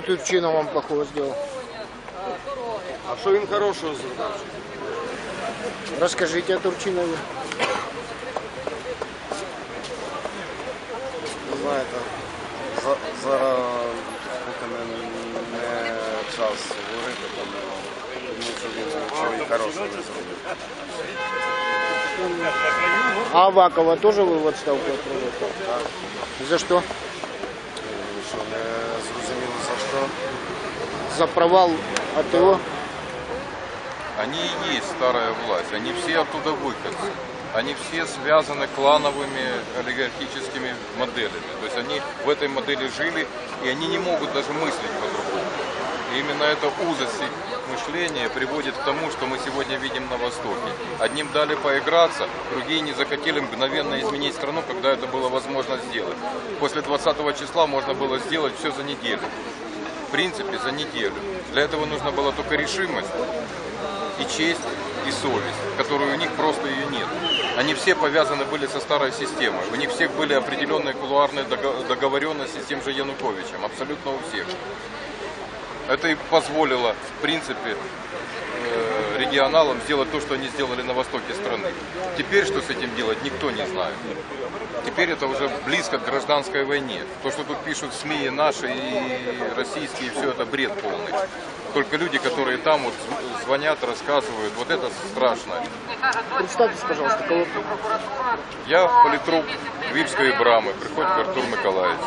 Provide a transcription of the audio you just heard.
Турчинов вам плохого сделал? А що він хорошого зробив? Расскажите о Турчинове. Ви знаєте, за, зараз поки не, не час говорити, тому, тому що він нічого і хорошого не зробив. А Авакова тоже вы в отставку отправили? За что? І Що не зрозуміло за провал АТО? Они и есть старая власть, они все оттуда выходцы. Они все связаны клановыми олигархическими моделями. То есть они в этой модели жили, и они не могут даже мыслить по-другому. Именно эта узость мышления приводит к тому, что мы сегодня видим на Востоке. Одним дали поиграться, другие не захотели мгновенно изменить страну, когда это было возможно сделать. После 20 числа можно было сделать все за неделю. Принципе, за неделю. Для этого нужна была только решимость и честь, и совесть, которой у них просто ее нет. Они все повязаны были со старой системой. У них всех были определенные кулуарные дого- договоренности с тем же Януковичем. Абсолютно у всех. Это и позволило, в принципе, э, регионалам сделать то, что они сделали на востоке страны. Теперь что с этим делать, никто не знает. Теперь это уже близко к гражданской войне. То, что тут пишут СМИ и наши, и российские, все это бред полный. Только люди, которые там вот зв- звонят, рассказывают, вот это страшно. Представьтесь, пожалуйста, кого Я политрук Випської брами, приходько Артур Миколаївич.